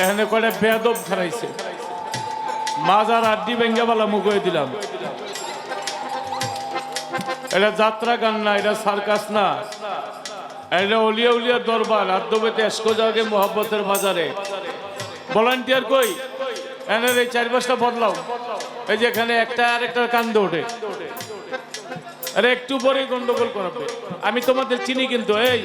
এখানে কয়টা বেদব খারাইছে মাজার আড্ডি বেঙ্গাবালা মুখ দিলাম। এটা যাত্রা গান না, এটা সার্কাস না। এটা অলিয়া উলিয়া দরবার, আদ্যবেতে এসকো জাগে মোহাব্বতের বাজারে। ভলান্টিয়ার কই? এনের এই চার পাঁচটা বদলাও। এই যে এখানে একটা আর একটা কান্দে ওঠে। আরে একটু পরে গন্ডগোল করাবে। আমি তোমাদের চিনি কিন্তু, এই।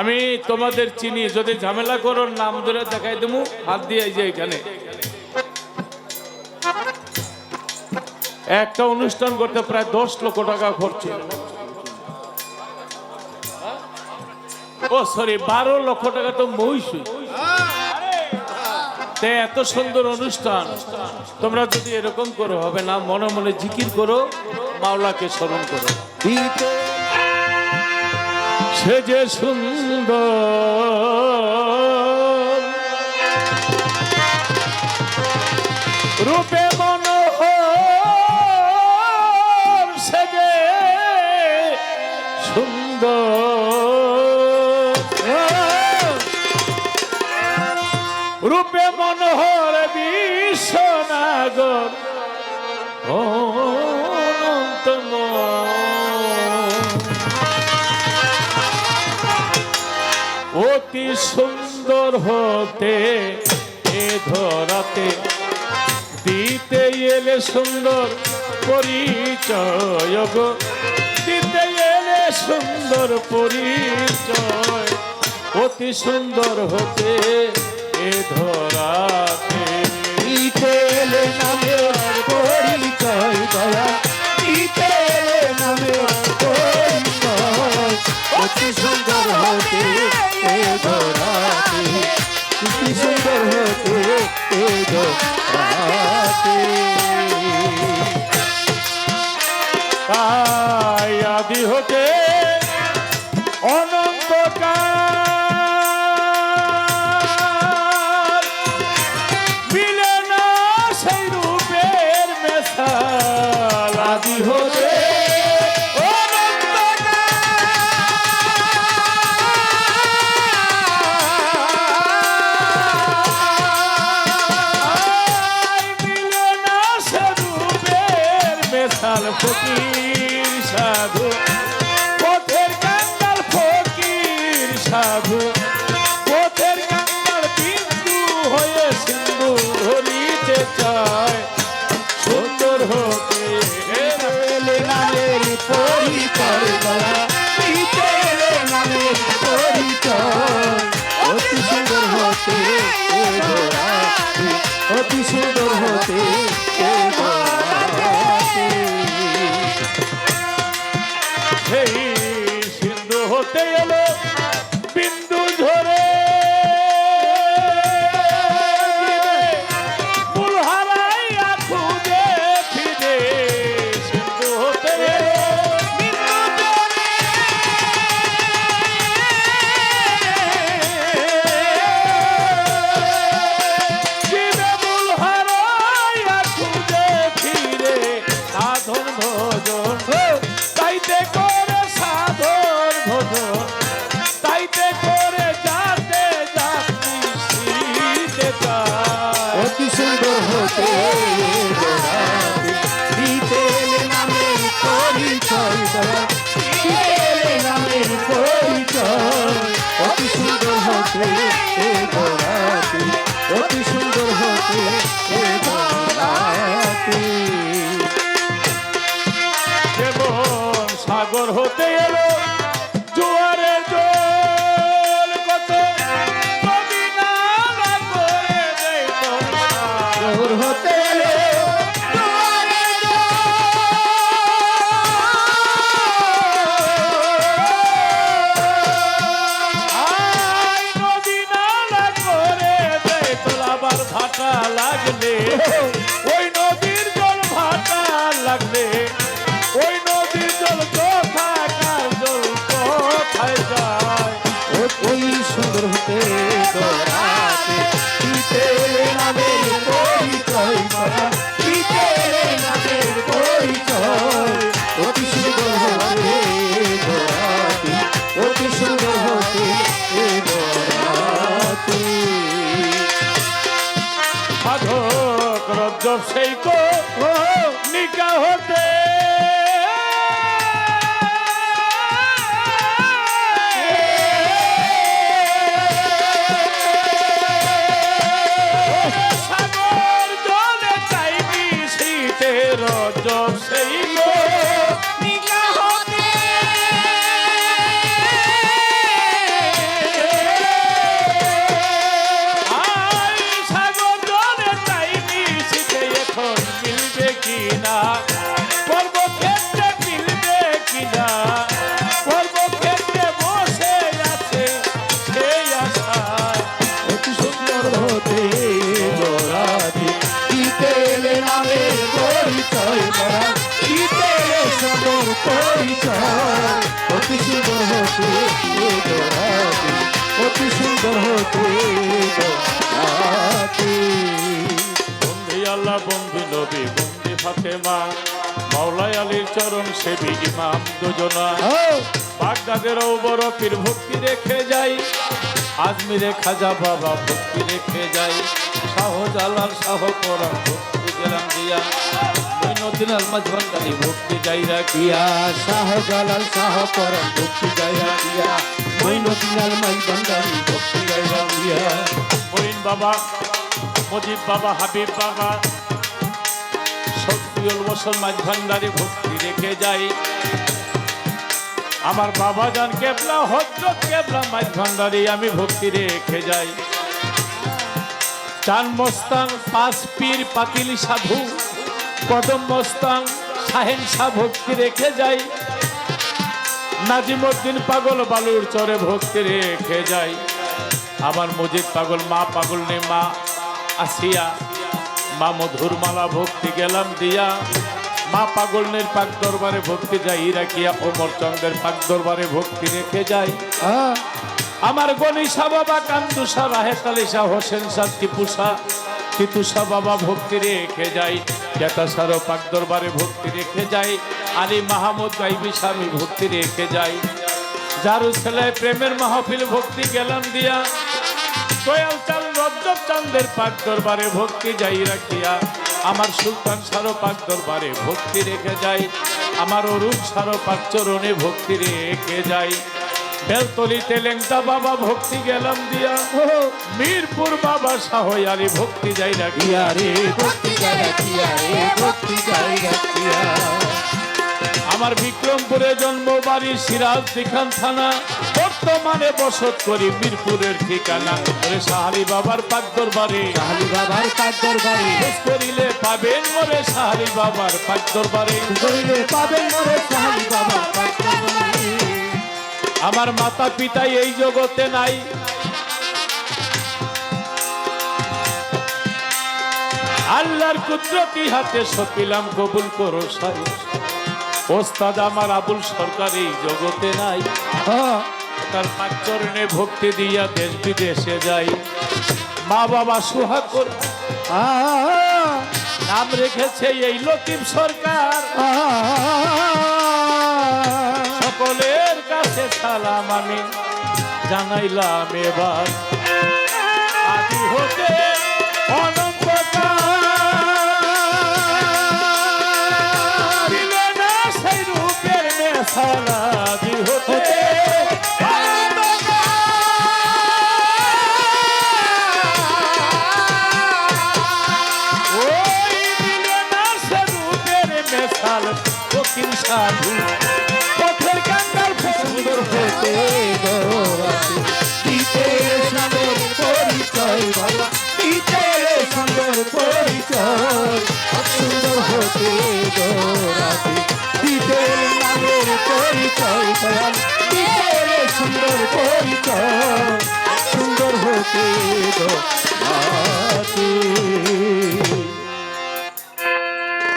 আমি তোমাদের চিনি, যদি ঝামেলা করো, নাম ধরে দেখাই দেবো, হাত দিয়ে যে এখানে। একটা অনুষ্ঠান করতে প্রায় দশ লক্ষ টাকা খরচ। ও সরি বারো লক্ষ টাকা তো মহিষই তে, এত সুন্দর অনুষ্ঠান। তোমরা যদি এরকম করো, হবে না? মনে মনে জিকির করো, মাওলাকে স্মরণ করো। সে যে সুন্দর। রূপে মনোহর সে যে সুন্দর। রূপে মনোহর বিশ্বনাগর। অনন্তময় অতি সুন্দর হতে, এ ধরাতে দিতে এলে সুন্দর পরিচয় গো। দিতে এলে সুন্দর পরিচয়, অতি সুন্দর হতে, এ ধরাতে তাই আদি হতে অতি নামের পরিচয় অতি সুন্দর হতে लागले পরিচয় অতি সুন্দর হতে নবী বন্দি ফাতেমা মাওলাই আলীর চরণ সেবী ইমাম দুজনা ও বাগদাদেরও বড় পীর ভক্তি রেখে যাই আজমিরে খাজা বাবা ভক্তি রেখে যাই শাহজালাল শাহ পরাম ভক্তি গেলাম দিয়া বাঙ্গালি ভক্তি যাই রাখিয়া শাহজালাল শাহ পরম ভক্তি ভক্তি বাবা মজিব বাবা হাবিব বাবা শক্তিউল বসন মাঝভান্ডারে ভক্তি রেখে যাই। আমার বাবা জান কেবলা হজরত কেবলা মাঝভান্ডারি আমি ভক্তি রেখে যাই। চান মস্তান, পাঁচ পীর, পাতিল, সাধু। কদম মস্তান, শাহেন শাহ ভক্তি রেখে যাই। নাজিমুদ্দিন পাগল, বালুর চরে ভক্তি রেখে যাই। আমার মজিদ পাগল, মা পাগল নে মা, আসিয়া। মা মধুর মালা ভক্তি গেলাম দিয়া। মা পাগলনের পাক দরবারে ভক্তি যাই রাখিয়া ওমর চন্দ্রের পাক দরবারে ভক্তি রেখে যাই আ আমার গণিসা বাবা কান্দুসা রাহেতালিসা হোসেন সা টিপুসা তিতুসা বাবা ভক্তি রেখে যাই জ্যাতাসারও পাক দরবারে ভক্তি রেখে যাই আলী মাহমুদ গাইবি স্বামী ভক্তি রেখে যাই যারু ছেলে প্রেমের মাহফিল ভক্তি গেলাম দিয়া। দয়াল চাল রজ্জব চান্দের পাক দরবারে ভক্তি যাই রাখিয়া আমার সুলতান সারো পাক দরবারে ভক্তি রেখে যাই। আমার অরুণ সারো পাক চরণে ভক্তি রেখে যাই। বেলতলিতে লেংটা বাবা ভক্তি গেলাম দিয়া। মিরপুর বাবা শাহয়ালি ভক্তি যাই রাখিয়া রে ভক্তি যাই রাখিয়া রে ভক্তি যাই দিয়া আমার বিক্রমপুরে জন্ম বাড়ি সিরাজ দিখান থানা। বর্তমানে বসত করি মিরপুরের ঠিকানা। ওরে সাহারি বাবার পাক দরবারে। কালী বাবার পাক দরবারে। খোঁজ করিলে পাবেন মোরে সাহালি বাবার পাক দরবারে। করিলে পাবেন মোরে কালী বাবার পাক দরবারে। আমার মাতা পিতা এই জগতে নাই। আল্লাহর কুদরতি হাতে সপিলাম কবুল করো সাই। ওস্তাদ আমার আবুল সরকার এই জগতে নাই। হ্যাঁ। তার পাঁচ চরণে ভক্তি দিয়া দেশ বিদেশে যাই। মা বাবা সুহাগ করে নাম রেখেছে এই লতিফ সরকার। সকলের কাছে সালাম আমি জানাইলাম এবার। সাধু পথের কাঙ্গাল সুন্দর হতে সুন্দর পরিচয় বাবা শীতের সুন্দর পরিচয় সুন্দর হতে নামের শীতের সুন্দর পরিচয় সুন্দর হতে